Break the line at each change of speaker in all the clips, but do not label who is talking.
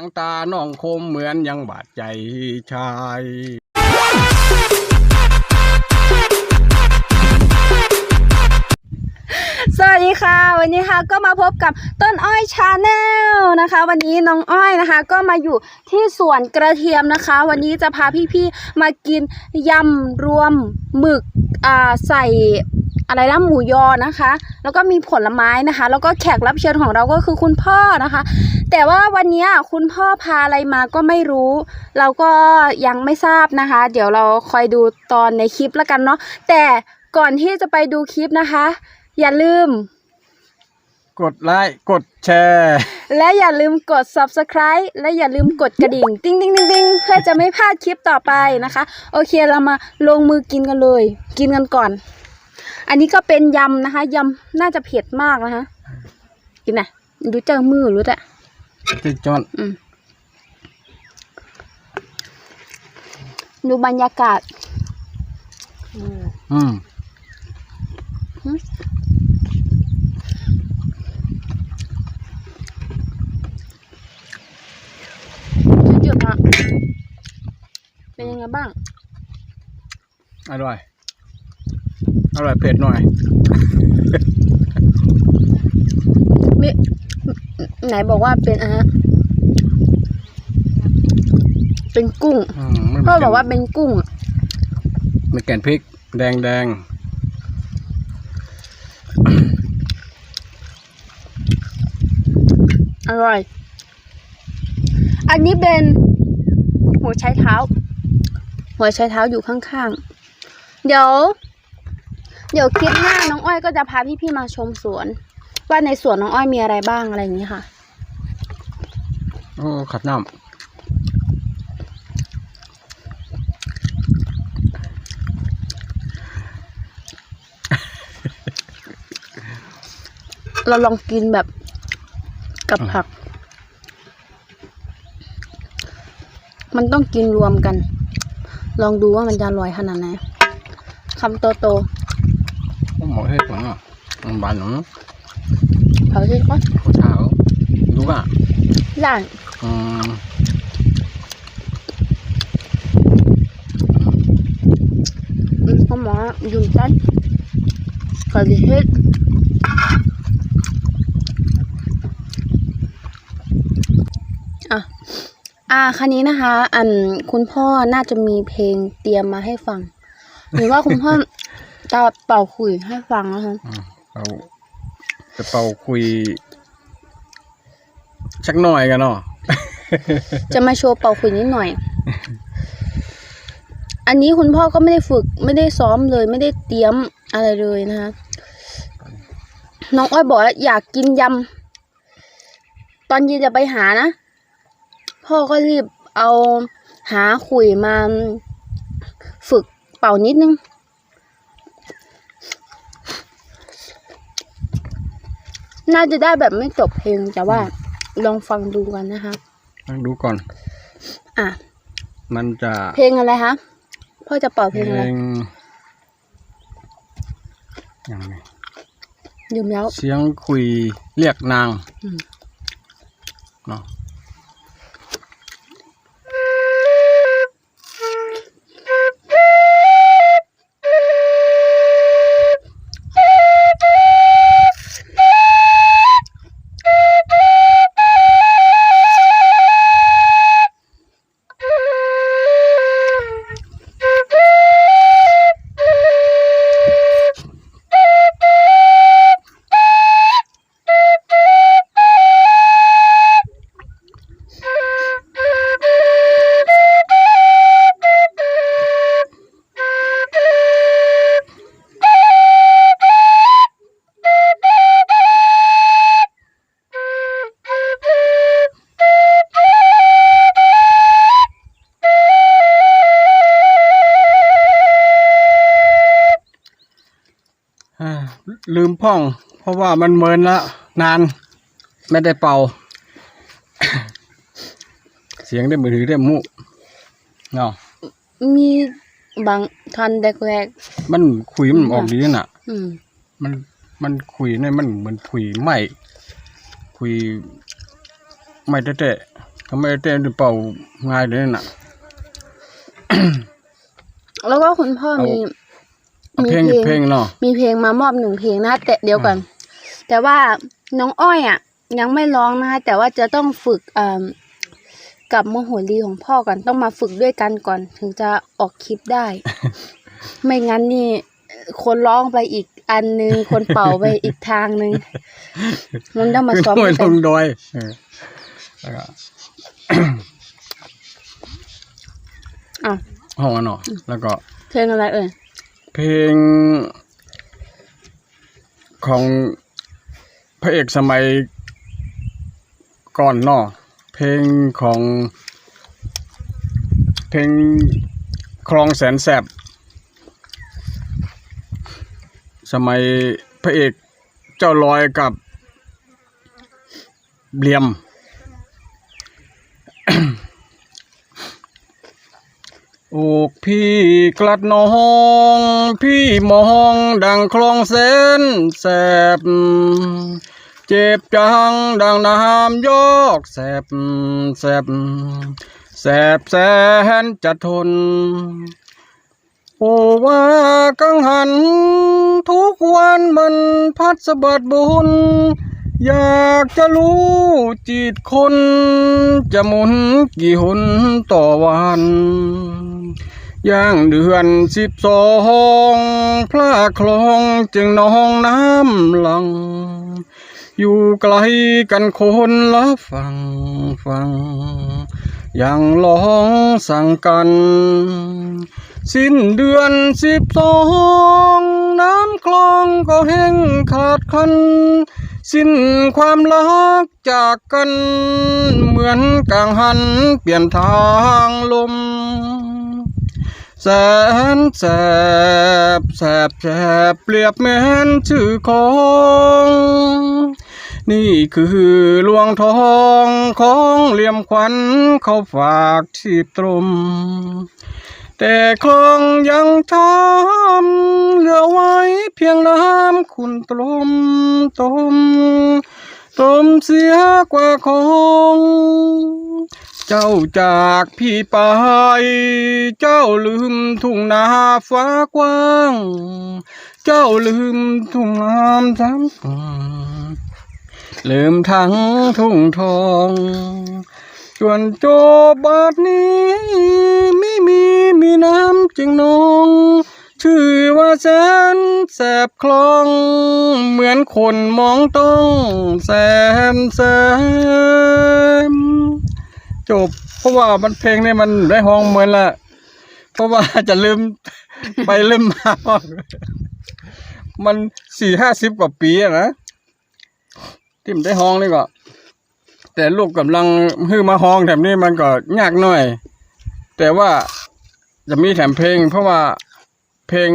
ทางตาน้องคมเหมือนยังบาดใจชาย
สวัสดีค่ะ วันนี้ค่ะก็มาพบกับต้นอ้อยชาแนลนะคะ วันนี้น้องอ้อยนะคะ ก็มาอยู่ที่สวนกระเทียมนะคะ วันนี้จะพาพี่ๆมากินยำรวมหมึกอ่าใส่ อะไรนะหมูยอนะคะ แล้วก็มีผลไม้นะคะ แล้วก็แขกรับเชิญของเราก็คือคุณพ่อนะคะ แต่ว่าวันนี้คุณพ่อพาอะไรมาก็ไม่รู้ เราก็ยังไม่ทราบนะคะ เดี๋ยวเราคอยดูตอนในคลิปแล้วกันเนาะแต่ก่อนที่จะไปดูคลิปนะคะ อย่าลืม
กดไลค์กดแชร์
และอย่าลืมกด subscribe และอย่าลืมกดกระดิ่ง ติ๊งติ๊งติ๊งติ๊งเพื่อจะไม่พลาดคลิปต่อไปนะคะ โอเคเรามาลงมือกินกันเลย กินกันก่อน อันนี้ก็เป็นยำนะคะยำน่าจะเผ็ดมากนะคะกินนะดูเจ้ามือรู้แต่
ติดจอน
อืมดูบรรยากาศ
อืม
จุดๆนะเป็นยังไงบ้าง
อร่อย อร่อยเผ็ดหน่อย
มิไหนบอกว่าเป็นอะฮะเป็นกุ้ง
อืมมัน
พ่อบอกว่าเป็นกุ้งอะ
มีแกนพริก แดงแดง
อร่อย อันนี้เป็น หัวไชเท้า หัวไชเท้าอยู่ข้างๆ เดี๋ยว เดี๋ยวคลิปหน้าน้องอ้อยก็จะพาพี่ๆมาชมสวน ว่าในสวนน้องอ้อยมีอะไรบ้างอะไรอย่างนี้ค่ะ
โอ้ขัดน้
เราลองกินแบบกับผัก มันต้องกินรวมกัน ลองดูว่ามันจะอร่อยขนาดไหนคำโตโตำ
โอ้หมอเฮ็ดหนังอะมันบานหนัง
ๆเขาชื่อว่า
ข้าวเช้าดูอะ
ล้าน
อืม
อืมเขาหมอยุ่มจันเขาจะเฮ็ดอะอ่าคันนี้นะคะ อันคุณพ่อน่าจะมีเพลงเตรียมมาให้ฟังหรือว่าคุณพ่อ จะเป่าคุยให้ฟังนะคะ
อืมเราจะเป่าคุยสักหน่อยกันเนาะ
จะมาโชว์เป่าขลุ่ยนิดหน่อย อันนี้คุณพ่อก็ไม่ได้ฝึก ไม่ได้ซ้อมเลย ไม่ได้เตรียมอะไรเลยนะคะน้องอ้อยบอกว่าอยากกินยำตอนเย็นจะไปหานะ พ่อก็รีบเอาหาขุยมาฝึกเป่านิดนึง น่าจะได้แบบไม่จบเพลงแต่ว่าลองฟังดูกันนะคะ
ลองดูก่อน
อะ
มันจะ
เพลงอะไรคะพ่อจะเป่าเพ
เพ
ลงอะไร
ลงอย่างไง
ลืมแล้ว
เสียงคุยเรียกนาง
อืม
เนาะ ลืมพ่อง เพราะว่ามันเมินแล้วนาน ไม่ได้เป่า เสียงได้มือถือได้มุเนาะ
มีบางทันแรก
มันคุยมันออกดีน่ะ
ๆอืม
มันมันคุยเนี่ยมันเหมือนคุยไม่คุยไม่เตะทำไมเต้นเป่าง่ายเลยน่ะ
แล้วก็คุณพ่อ
เอา
มี
เอา
มี
เพลง
เพลง
เพลงเนาะ
มีเพลงมามอบหนึ่งเพลงนะคะแต่เดี๋ยวก่อนแต่ว่าน้องอ้อยอะ ยังไม่ร้องนะคะแต่ว่าจะต้องฝึกเอ่อกับโมโหรีของพ่อก่อนต้องมาฝึกด้วยกันก่อน ถึงจะออกคลิปได้ ไม่งั้นนี่คนร้องไปอีกอันหนึง คนเป่าไปอีกทางหนึ่งมันต้องมา
ขึ้น
ซ้อม
ห้วย
ด้วย
ล
กัน
งดอยเออแล้วก็
อะ
ห้องอันเนาะแล้วก็
เพลงอะไรเอ่ย
เพลงของพระเอกสมัยก่อนเนาะเพลงของเพลงคลองแสนแสบ สมัยพระเอกเจ้าลอยกับเหลี่ยม โอกพี่กลัดน้องพี่มองดังคลองเส้นแสบ เจ็บจังดังน้ำยอกแสบแสบแสบแสนจะทน โอว่ากังหัน ทุกวันมันพัดสะบัดบุญอยากจะรู้จิตคน จะหมุนกี่หนต่อวัน ย่างเดือนสิบสองพระคลองจึงนองน้ำหลัง อยู่ไกลกันคนละฝั่งฝั่งยังลองสั่งกัน สิ้นเดือนสิบสองน้ำคลองก็แห้งขาดคัน สิ้นความรักจากกัน เหมือนกลางหันเปลี่ยนทางลม แสนแสบแสบแสบเปรียบเหมือนชื่อของ นี่คือลวงทองของเหลี่ยมขวัญเขาฝากชีพตรม แต่คองยังทำเหลือไว้เพียงน้ำขุนตรมตมตมเสียกว่าของ เจ้าจากพี่ไป เจ้าลืมทุ่งนาฟ้ากว้าง เจ้าลืมทุ่งน้ำซ้ำลืมทั้งทุ่งทองจวนโจบาดนี้ ไม่มีมีน้ำจึงนอง ชื่อว่าแสนแสบคลอง เหมือนคนมองต้องแสนแสบ จบ เพราะว่ามันเพลงนี่มันได้ห้องเหมือนละเพราะว่าจะลืมไปลืมมาว่ามันสี่ห้าสิบกว่าปีอะนะที่มันได้ห้องนี่ก็ แต่ลูกกำลังฮื้อมาห้องแถมนี้มันก็ยากหน่อย แต่ว่าจะมีแถมเพลง เพราะว่าเพลง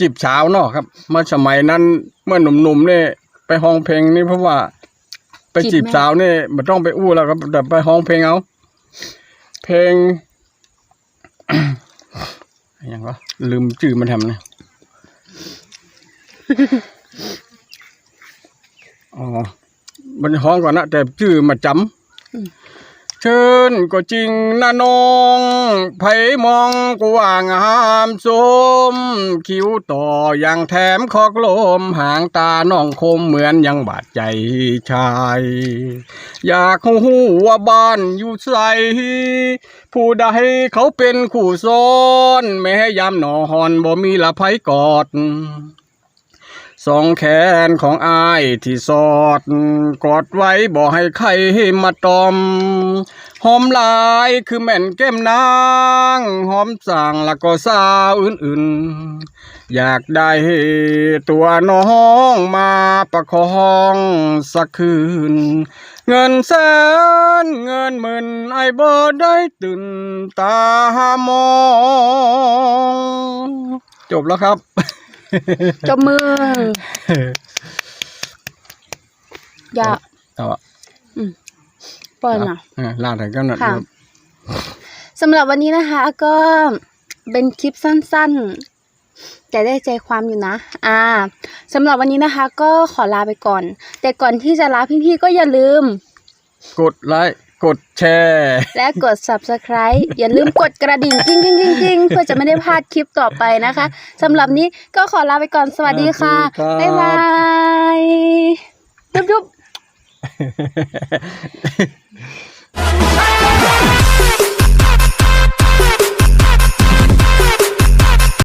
จีบสาวเนาะครับ เมื่อสมัยนั้นเมื่อหนุ่มๆเนี่ไปห้องเพลงนี่เพราะว่า ไปจีบสาวเนี่ยมันต้องไปอู้แล้วครับแต่ไปห้องเพลงเอา เพลงอย่างวะลืมชื่อมันทำนะอ๋อมันห้องก่อนนะแต่ชื่อมาจำ เชิญก็จริงนะน้องไผมองกว่างามสมคิ้วต่ออย่างแถมคอกลมหางตาน้องคมเหมือนยังบาดใจชาย อยากหูว่าบ้านอยู่ใสผู้ใดเขาเป็นคู่ซ้อน แม้ยามหนอนบ่มีละไผกอด สองแขนของอายที่สอด กอดไว้บ่ให้ใครมาตอม หอมลายคือแม่นแก้มนาง หอมสั่งแล้วก็สาวอื่นๆ อยากได้ตัวน้องมาประคองสักคืน เงินแสนเงินหมื่นไอ้บ่ได้ตื่นตามอง จบแล้วครับ
จบมือ อย่า
เอาอะ
ปล่อยนะ
เออลาถึงกันหน่อย
ค่ะ
ครับ
สำหรับวันนี้นะคะ ก็เป็นคลิปสั้นๆ แต่ได้ใจความอยู่นะ อ่าสำหรับวันนี้นะคะ ก็ขอลาไปก่อน แต่ก่อนที่จะลาพี่ๆก็อย่าลืม
กดไลค์ กดแชร์
และกด subscribe อย่าลืมกดกระดิ่งกิ้งกิ้งจริงเพื่อจะไม่ได้พลาดคลิปต่อไปนะคะสำหรับนี้ก็ขอลาไปก่อนสวัสดีค่ะ
บ๊า
ยบายยุบดุ๊บ